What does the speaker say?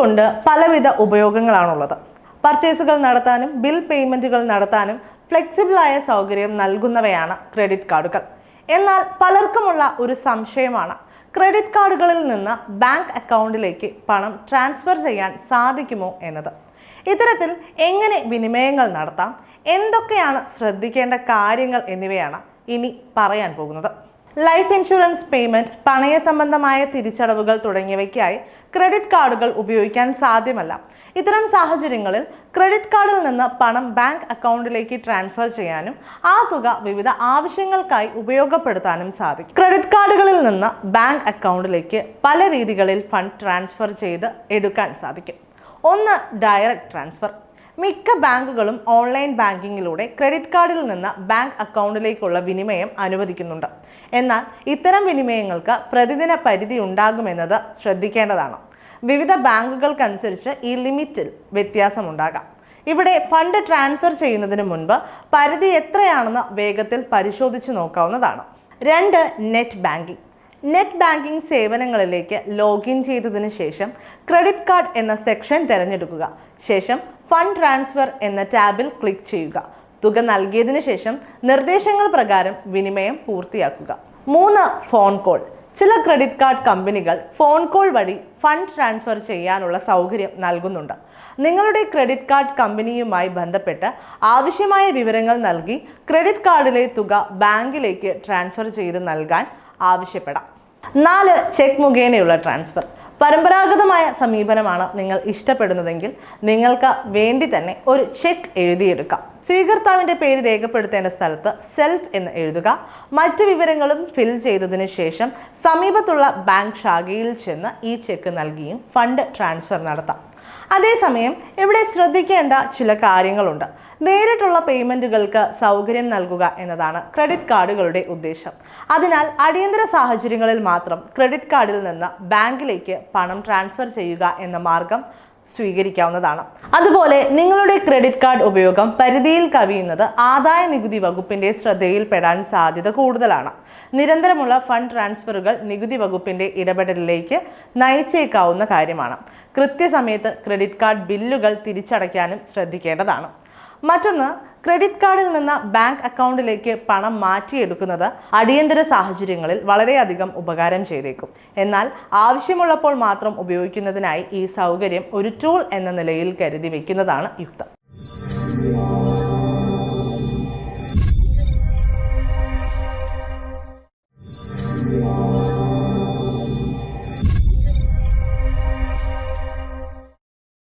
കൊണ്ട് പലവിധ ഉപയോഗങ്ങളാണുള്ളത്. പർച്ചേസുകൾ നടത്താനും ബിൽ പേയ്മെന്റുകൾ നടത്താനും ഫ്ലെക്സിബിളായ സൗകര്യം നൽകുന്നവയാണ് ക്രെഡിറ്റ് കാർഡുകൾ എന്നാൽ പലർക്കുമുള്ള ഒരു സംശയമാണ്. ക്രെഡിറ്റ് കാർഡുകളിൽ നിന്ന് ബാങ്ക് അക്കൗണ്ടിലേക്ക് പണം ട്രാൻസ്ഫർ ചെയ്യാൻ സാധിക്കുമോ എന്നത്. ഇത്തരത്തിൽ എങ്ങനെ വിനിമയങ്ങൾ നടത്താം? എന്തൊക്കെയാണ് ശ്രദ്ധിക്കേണ്ട കാര്യങ്ങൾ എന്നിവയാണ് ഇനി പറയാൻ പോകുന്നത്. ലൈഫ് ഇൻഷുറൻസ് പേയ്മെന്റ് പണയ സംബന്ധമായ തിരിച്ചടവുകൾ തുടങ്ങിയവയ്ക്കായി ക്രെഡിറ്റ് കാർഡുകൾ ഉപയോഗിക്കാൻ സാധ്യമല്ല. ഇത്തരം സാഹചര്യങ്ങളിൽ ക്രെഡിറ്റ് കാർഡിൽ നിന്ന് പണം ബാങ്ക് അക്കൗണ്ടിലേക്ക് ട്രാൻസ്ഫർ ചെയ്യാനും ആ തുക വിവിധ ആവശ്യങ്ങൾക്കായി ഉപയോഗപ്പെടുത്താനും സാധിക്കും. ക്രെഡിറ്റ് കാർഡുകളിൽ നിന്ന് ബാങ്ക് അക്കൗണ്ടിലേക്ക് പല രീതികളിൽ ഫണ്ട് ട്രാൻസ്ഫർ ചെയ്ത് എടുക്കാൻ സാധിക്കും. ഒന്ന് ഡയറക്റ്റ് ട്രാൻസ്ഫർ മിക്ക ബാങ്കുകളും ഓൺലൈൻ ബാങ്കിങ്ങിലൂടെ ക്രെഡിറ്റ് കാർഡിൽ നിന്ന് ബാങ്ക് അക്കൗണ്ടിലേക്കുള്ള വിനിമയം അനുവദിക്കുന്നുണ്ട്. എന്നാൽ ഇത്തരം വിനിമയങ്ങൾക്ക് പ്രതിദിന പരിധി ഉണ്ടാകുമെന്നത് ശ്രദ്ധിക്കേണ്ടതാണ്. വിവിധ ബാങ്കുകൾക്കനുസരിച്ച് ഈ ലിമിറ്റിൽ വ്യത്യാസമുണ്ടാകാം. ഇവിടെ ഫണ്ട് ട്രാൻസ്ഫർ ചെയ്യുന്നതിന് മുൻപ് പരിധി എത്രയാണെന്ന് വേഗത്തിൽ പരിശോധിച്ച് നോക്കാവുന്നതാണ്. രണ്ട് നെറ്റ് ബാങ്കിംഗ് നെറ്റ് ബാങ്കിംഗ് സേവനങ്ങളിലേക്ക് ലോഗിൻ ചെയ്തതിനു ശേഷം ക്രെഡിറ്റ് കാർഡ് എന്ന സെക്ഷൻ തിരഞ്ഞെടുക്കുക. ശേഷം ഫണ്ട് ട്രാൻസ്ഫർ എന്ന ടാബിൽ ക്ലിക്ക് ചെയ്യുക. തുക നൽകിയതിനു ശേഷം നിർദ്ദേശങ്ങൾ പ്രകാരം വിനിമയം പൂർത്തിയാക്കുക. മൂന്ന് ഫോൺ കോൾ. ചില ക്രെഡിറ്റ് കാർഡ് കമ്പനികൾ ഫോൺ കോൾ വഴി ഫണ്ട് ട്രാൻസ്ഫർ ചെയ്യാനുള്ള സൗകര്യം നൽകുന്നുണ്ട്. നിങ്ങളുടെ ക്രെഡിറ്റ് കാർഡ് കമ്പനിയുമായി ബന്ധപ്പെട്ട് ആവശ്യമായ വിവരങ്ങൾ നൽകി ക്രെഡിറ്റ് കാർഡിലെ തുക ബാങ്കിലേക്ക് ട്രാൻസ്ഫർ ചെയ്ത് നൽകാൻ ആവശ്യപ്പെടാം. നാല് ചെക്ക് മുഖേനയുള്ള ട്രാൻസ്ഫർ. പരമ്പരാഗതമായ സമീപനമാണ് നിങ്ങൾ ഇഷ്ടപ്പെടുന്നതെങ്കിൽ നിങ്ങൾക്ക് വേണ്ടി തന്നെ ഒരു ചെക്ക് എഴുതിയെടുക്കാം. സ്വീകർത്താവിന്റെ പേര് രേഖപ്പെടുത്തേണ്ട സ്ഥലത്ത് സെൽഫ് എന്ന് എഴുതുക. മറ്റു വിവരങ്ങളും ഫിൽ ചെയ്തതിനു ശേഷം സമീപത്തുള്ള ബാങ്ക് ശാഖയിൽ ചെന്ന് ഈ ചെക്ക് നൽകിയും ഫണ്ട് ട്രാൻസ്ഫർ നടത്താം. അതേസമയം ഇവിടെ ശ്രദ്ധിക്കേണ്ട ചില കാര്യങ്ങളുണ്ട്. നേരിട്ടുള്ള പേയ്മെന്റുകൾക്ക് സൗകര്യം നൽകുക എന്നതാണ് ക്രെഡിറ്റ് കാർഡുകളുടെ ഉദ്ദേശം. അതിനാൽ അടിയന്തര സാഹചര്യങ്ങളിൽ മാത്രം ക്രെഡിറ്റ് കാർഡിൽ നിന്ന് ബാങ്കിലേക്ക് പണം ട്രാൻസ്ഫർ ചെയ്യുക എന്ന മാർഗം സ്വീകരിക്കാവുന്നതാണ്. അതുപോലെ നിങ്ങളുടെ ക്രെഡിറ്റ് കാർഡ് ഉപയോഗം പരിധിയിൽ കവിയുന്നത് ആദായ നികുതി വകുപ്പിന്റെ ശ്രദ്ധയിൽപ്പെടാൻ സാധ്യത കൂടുതലാണ്. നിരന്തരമുള്ള ഫണ്ട് ട്രാൻസ്ഫറുകൾ നികുതി വകുപ്പിന്റെ ഇടപെടലിലേക്ക് നയിച്ചേക്കാവുന്ന കാര്യമാണ്. കൃത്യസമയത്ത് ക്രെഡിറ്റ് കാർഡ് ബില്ലുകൾ തിരിച്ചടയ്ക്കാനും ശ്രദ്ധിക്കേണ്ടതാണ്. മറ്റൊന്ന് ക്രെഡിറ്റ് കാർഡിൽ നിന്ന് ബാങ്ക് അക്കൗണ്ടിലേക്ക് പണം മാറ്റിയെടുക്കുന്നത് അടിയന്തര സാഹചര്യങ്ങളിൽ വളരെയധികം ഉപകാരം ചെയ്തേക്കും. എന്നാൽ ആവശ്യമുള്ളപ്പോൾ മാത്രം ഉപയോഗിക്കുന്നതിനായി ഈ സൗകര്യം ഒരു ടൂൾ എന്ന നിലയിൽ കരുതി വയ്ക്കുന്നതാണ് യുക്തം.